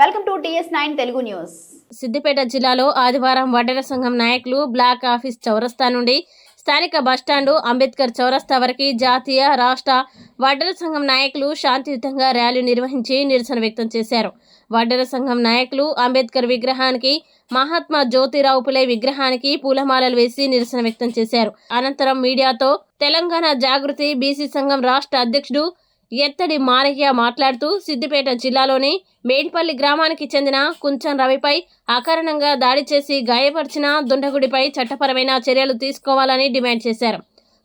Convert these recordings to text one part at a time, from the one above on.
Welcome to TS nine Telugu news. Siddipet జిల్లాలో ఆదివారం వడ్డెర సంఘం నాయకులు బ్లాక్ ఆఫీస్ చౌరస్తా నుండి స్థానిక బస్టాండు అంబేద్కర్ చౌరస్తా వరకు జాతీయ రాష్ట్ర వడ్డెర సంఘం నాయకులు శాంతియుతంగా ర్యాలీ నిర్వహించి నిరసన వ్యక్తం చేశారు. వడ్డెర సంఘం నాయకులు అంబేద్కర్ విగ్రహానికి మహాత్మా జ్యోతిరావు పులే విగ్రహానికి పూలమాలలు వేసి నిరసన వ్యక్తం చేశారు. అనంతరం మీడియాతో తెలంగాణ జాగృతి బీసీ సంఘం రాష్ట్ర అధ్యక్షుడు ఎత్తడి మారయ్య మాట్లాడుతూ సిద్దిపేట జిల్లాలోని మేడిపల్లి గ్రామానికి చెందిన కుంచం రవిపై అకారణంగా దాడి చేసి గాయపరిచిన దుండగుడిపై చట్టపరమైన చర్యలు తీసుకోవాలని డిమాండ్ చేశారు.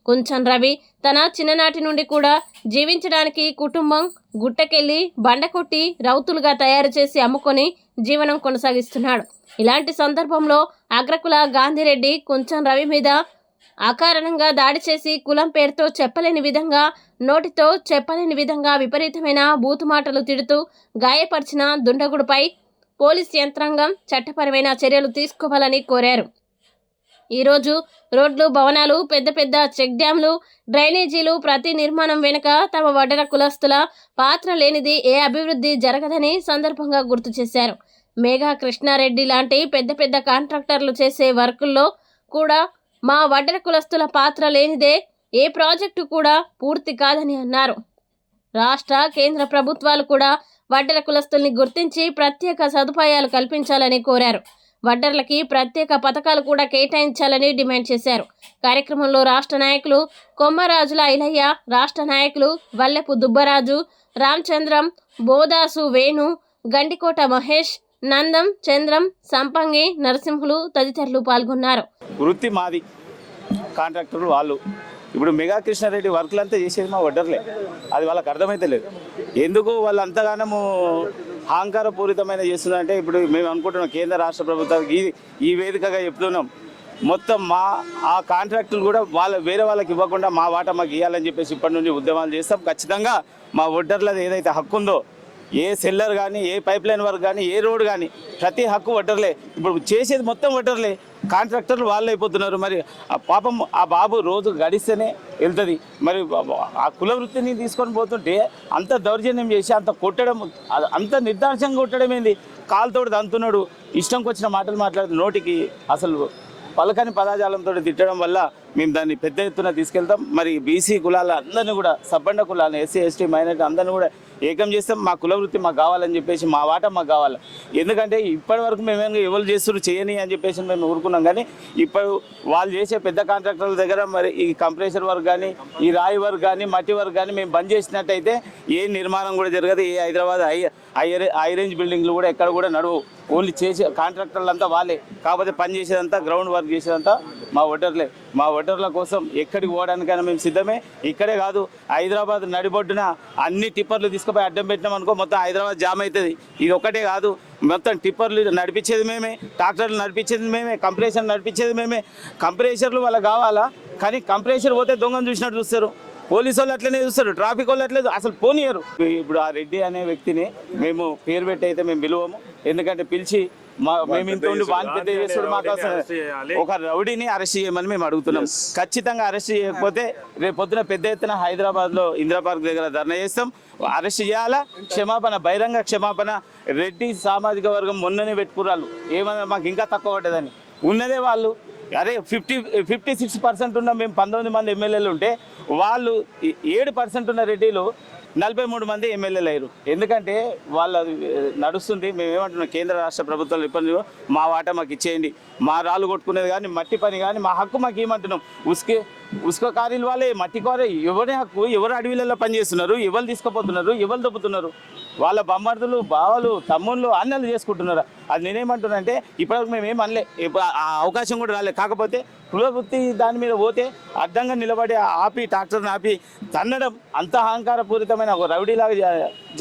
కుంచం రవి తన చిన్ననాటి నుండి కూడా జీవించడానికి కుటుంబం గుట్టకెళ్ళి బండకొట్టి రౌతులుగా తయారు చేసి అమ్ముకొని జీవనం కొనసాగిస్తున్నాడు. ఇలాంటి సందర్భంలో అగ్రకుల గాంధీరెడ్డి కుంచం రవి మీద అకారణంగా దాడి చేసి కులం పేరుతో చెప్పలేని విధంగా నోటితో చెప్పలేని విధంగా విపరీతమైన బూతు మాటలు తిడుతూ గాయపరిచిన దుండగుడిపై పోలీస్ యంత్రాంగం చట్టపరమైన చర్యలు తీసుకోవాలని కోరారు. ఈరోజు రోడ్లు భవనాలు పెద్ద పెద్ద చెక్ డ్యాంలు డ్రైనేజీలు ప్రతి నిర్మాణం వెనుక తమ వడ్డర కులస్తుల పాత్ర లేనిది ఏ అభివృద్ధి జరగదని సందర్భంగా గుర్తు చేశారు. మేఘా కృష్ణారెడ్డి లాంటి పెద్ద పెద్ద కాంట్రాక్టర్లు చేసే వర్కుల్లో కూడా మా వడ్డర కులస్తుల పాత్ర లేనిదే ఏ ప్రాజెక్టు కూడా పూర్తి కాదని అన్నారు. రాష్ట్ర కేంద్ర ప్రభుత్వాలు కూడా వడ్డర కులస్తుల్ని గుర్తించి ప్రత్యేక సదుపాయాలు కల్పించాలని కోరారు. వడ్డర్లకి ప్రత్యేక పథకాలు కూడా కేటాయించాలని డిమాండ్ చేశారు. కార్యక్రమంలో రాష్ట్ర నాయకులు కొమ్మరాజుల ఇలయ్య రాష్ట్ర నాయకులు వల్లెపు దుబ్బరాజు రామచంద్రం బోదాసు వేణు గండికోట మహేష్ నందం చంద్రం సంపంగి నరసింహులు తదితరులు పాల్గొన్నారు. వృత్తి మాది. కాంట్రాక్టర్లు వాళ్ళు. ఇప్పుడు మెగా కృష్ణారెడ్డి వర్క్లు అంతా చేసేది మా వడ్డర్లే. అది వాళ్ళకి అర్థమైతే లేదు. ఎందుకు వాళ్ళు అంతగానము అహంకారపూరితమైన చేస్తున్నారంటే ఇప్పుడు మేము అనుకుంటున్నాం కేంద్ర రాష్ట్ర ప్రభుత్వానికి ఈ ఈ వేదికగా చెప్తున్నాం. మొత్తం మా ఆ కాంట్రాక్టులు కూడా వాళ్ళ వేరే వాళ్ళకి ఇవ్వకుండా మా వాటా మాకు ఇవ్వాలని చెప్పేసి ఇప్పటి నుండి ఉద్యమాలు చేస్తాం. ఖచ్చితంగా మా వడ్డర్లది ఏదైతే హక్కు ఉందో ఏ సెల్లర్ కానీ ఏ పైప్ లైన్ వర్క్ కానీ ఏ రోడ్ కానీ ప్రతి హక్కు వడ్డర్లే ఇప్పుడు చేసేది మొత్తం వడ్డర్లే కాంట్రాక్టర్లు వాళ్ళు అయిపోతున్నారు. మరి ఆ పాపం ఆ బాబు రోజు గడిస్తేనే వెళ్తుంది. మరి ఆ కుల వృత్తిని తీసుకొని పోతుంటే అంత దౌర్జన్యం చేసి అంత కొట్టడం అంత నిర్దాక్షంగా కొట్టడం ఏంది? కాలుతోటి దంతున్నాడు. ఇష్టంకి వచ్చిన మాటలు మాట్లాడుతూ నోటికి అసలు పలకని పదాజాలంతో తిట్టడం వల్ల మేము దాన్ని పెద్ద ఎత్తున తీసుకెళ్తాం. మరి బీసీ కులాల అందరినీ కూడా సబ్బండ కులాలను ఎస్సీ ఎస్టీ మైనార్టీ అందరినీ కూడా ఏకం చేస్తాం మా కుల వృత్తి మాకు కావాలని చెప్పేసి మా వాట మాకు కావాలి. ఎందుకంటే ఇప్పటి వరకు మేమేమో ఎవరు చేస్తారు చేయని అని చెప్పేసి మేము ఊరుకున్నాం. కానీ ఇప్పుడు వాళ్ళు చేసే పెద్ద కాంట్రాక్టర్ల దగ్గర మరి ఈ కంప్రెషర్ వర్క్ కానీ ఈ రాయి వర్క్ కానీ మట్టి వర్క్ కానీ మేము బంద్ చేసినట్టయితే ఏ నిర్మాణం కూడా జరగదు. ఏ హైదరాబాద్ హై హై రేంజ్ బిల్డింగ్లు కూడా ఎక్కడ కూడా నడవు. ఓన్లీ చేసే కాంట్రాక్టర్లు అంతా వాళ్ళే. కాకపోతే పని చేసేదంతా గ్రౌండ్ వర్క్ చేసేదంతా మా ఓటర్లే మా ఓటర్ల కోసం ఎక్కడికి పోవడానికైనా మేము సిద్ధమే. ఇక్కడే కాదు హైదరాబాద్ నడిబొడ్డున అన్ని టిప్పర్లు తీసుకుపోయి అడ్డం పెట్టినాం అనుకో మొత్తం హైదరాబాద్ జామ్ అవుతుంది ఇది ఒకటే కాదు మొత్తం టిప్పర్లు నడిపించేది మేమే. ట్రాక్టర్లు నడిపించేది మేమే. కంప్రెషర్ నడిపించేది మేమే. కంప్రెషర్లు వాళ్ళకి కావాలా? కానీ కంప్రెషర్ పోతే దొంగను చూసినట్టు చూస్తారు. పోలీసు వాళ్ళు అట్లనే చూస్తారు ట్రాఫిక్ వాళ్ళు అట్లే అసలు పోనీయరు. ఇప్పుడు ఆ రెడ్డి అనే వ్యక్తిని మేము పేరు పెట్టి అయితే మేము పిలువము. ఎందుకంటే పిలిచి మా మేము ఇంత ఉండి వాని పెద్ద చేస్తాడు మాకు అసలు ఒక రౌడీని అరెస్ట్ చేయమని మేము అడుగుతున్నాం. ఖచ్చితంగా అరెస్ట్ చేయకపోతే రేపు పొద్దున పెద్ద ఎత్తున హైదరాబాద్లో ఇందిరా పార్క్ దగ్గర ధర్నా చేస్తాం. అరెస్ట్ చేయాలా? క్షమాపణ బహిరంగ క్షమాపణ. రెడ్డి సామాజిక వర్గం మొన్ననే పెట్టుకురాళ్ళు. ఏమన్నా మాకు ఇంకా తక్కువ పడ్డదని. ఉన్నదే వాళ్ళు. అరే ఫిఫ్టీ ఫిఫ్టీ సిక్స్ పర్సెంట్ ఉన్న మేము పంతొమ్మిది మంది ఎమ్మెల్యేలు ఉంటే వాళ్ళు ఏడు పర్సెంట్ ఉన్న రెడ్డిలు నలభై మూడు మంది ఎమ్మెల్యేలు అయ్యారు. ఎందుకంటే వాళ్ళ నడుస్తుంది మేము ఏమంటున్నాం కేంద్ర రాష్ట్ర ప్రభుత్వాలు ఇబ్బంది మా వాటా మాకు ఇచ్చేయండి. మా రాళ్ళు కొట్టుకునేది కానీ మట్టి పని కానీ మా హక్కు మాకు ఏమంటున్నాం? ఉసుకే ఉసుక కారీలు వాళ్ళే మట్టి కారే ఎవరి హక్కు ఎవరు అడవిలలో పనిచేస్తున్నారు ఎవరు తీసుకుపోతున్నారు ఎవరు దొబ్బుతున్నారు? వాళ్ళ బమ్మర్దులు బావలు తమ్ముళ్ళు అన్నలు చేసుకుంటున్నారు. అది నేనేమంటున్నా అంటే ఇప్పటివరకు మేము ఏం అనలే. ఇప్పుడు ఆ అవకాశం కూడా రాలేదు. కాకపోతే కులవృత్తి దాని మీద పోతే అడ్డంగా నిలబడి ఆపి ట్రాక్టర్ని ఆపి తన్నడం అంత అహంకారపూరితమైన ఒక రౌడీలాగా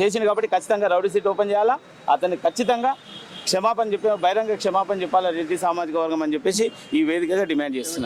చేసింది కాబట్టి ఖచ్చితంగా రౌడీ సీట్ ఓపెన్ చేయాలా? అతన్ని ఖచ్చితంగా క్షమాపణ చెప్పి బహిరంగ క్షమాపణ చెప్పాలా? రెడ్డి సామాజిక వర్గం అని చెప్పేసి ఈ వేదికగా డిమాండ్ చేస్తున్నారు